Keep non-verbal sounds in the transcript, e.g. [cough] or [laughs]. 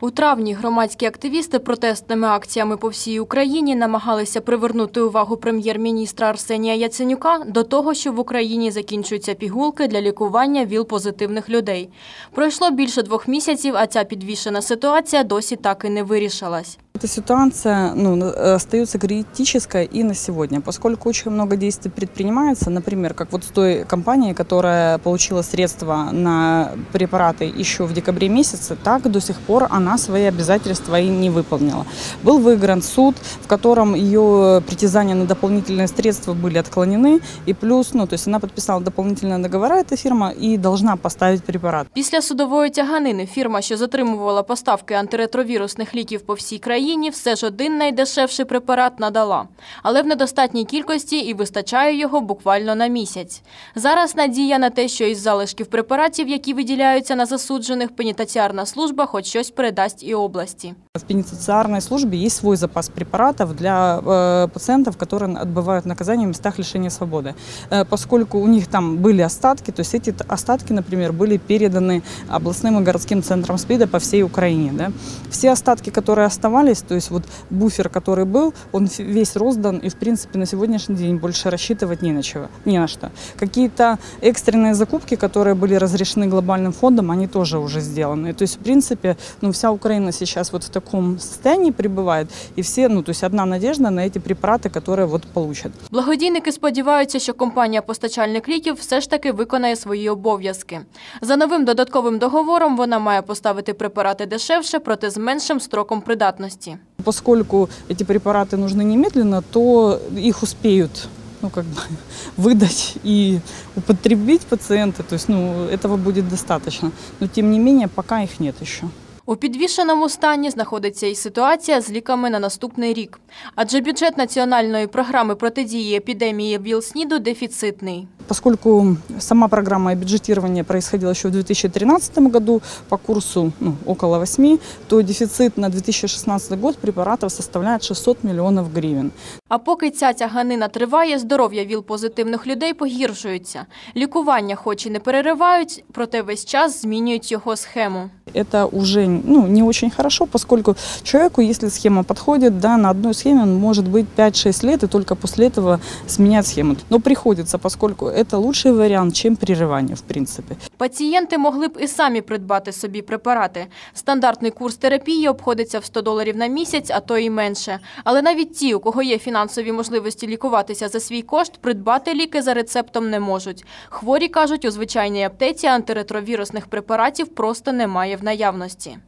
У травні громадські активісти протестними акціями по всій Україні намагалися привернути увагу прем'єр-міністра Арсенія Яценюка до того, що в Україні закінчуються пігулки для лікування ВІЛ-позитивних людей. Пройшло більше двох місяців, а ця підвішена ситуація досі так і не вирішилась. Эта ситуация ну, на- остается критической и на сегодня, поскольку очень много действий предпринимается, например, как вот с той компанией, которая получила средства на препараты еще в декабре месяце, так до сих пор она свои обязательства и не выполнила. Был выигран суд, в котором ее притязания на дополнительные средства были отклонены, и плюс, ну, то есть она подписала дополнительные договора, эта фирма, и должна поставить препарат. Після судової тяганини фірма, що затримувала поставки антиретровірусних ліків по всій країні, все ж один найдешевший препарат надала. Але в недостатній кількості і вистачає його буквально на місяць. Зараз надія на те, що із залишків препаратів, які виділяються на засуджених, пенітенціарна служба хоч щось передасть і області. В пенитенциарной службе есть свой запас препаратов для э, пациентов, которые отбывают наказание в местах лишения свободы. Э, поскольку у них там были остатки, то есть эти т- остатки, например, были переданы областным и городским центрам СПИДа по всей Украине. Да? Все остатки, которые оставались, то есть вот буфер, который был, он фи- весь роздан, и в принципе на сегодняшний день больше рассчитывать не на, чего, не на что. Какие-то экстренные закупки, которые были разрешены глобальным фондом, они тоже уже сделаны. То есть, в принципе, ну, вся Украина сейчас вот в таком состоянии пребывает, и все, ну, то есть одна надежда на эти препараты, которые вот получат. Благодійники сподіваються, що компанія-постачальник ліків все ж таки виконає свої обов'язки. За новим додатковим договором вона має поставити препарати дешевше, проте з меншим строком придатності. Поскольку эти препараты нужны немедленно, то их успеют ну, как бы, [laughs] выдать и употребить пациенты, то есть, ну, этого будет достаточно. Но, тем не менее, пока их нет еще. У підвішеному стані знаходиться і ситуація з ліками на наступний рік. Адже бюджет національної програми протидії епідемії ВІЛ-СНІДу дефіцитний. Поскольку сама программа бюджетирования происходила еще в 2013 году по курсу ну, около 8, то дефицит на 2016 год препаратов составляет 600 миллионов гривен. А поки ця тяганина триває, здоров'я ВІЛ-позитивних людей погіршується. Лікування хоч і не переривають, проте весь час змінюють його схему. Это уже ну, не очень хорошо, поскольку человеку, если схема подходит, да, на одной схеме он может быть 5-6 лет и только после этого сменять схему. Но приходится, поскольку это лучший вариант, чем прерывание, в принципе. Пацієнти могли б і самі придбати собі препарати. Стандартний курс терапії обходиться в 100 доларів на місяць, а то і менше. Але навіть ті, у кого є фінансові можливості лікуватися за свій кошт, придбати ліки за рецептом не можуть. Хворі кажуть, у звичайній аптеці антиретровірусних препаратів просто немає в наявності.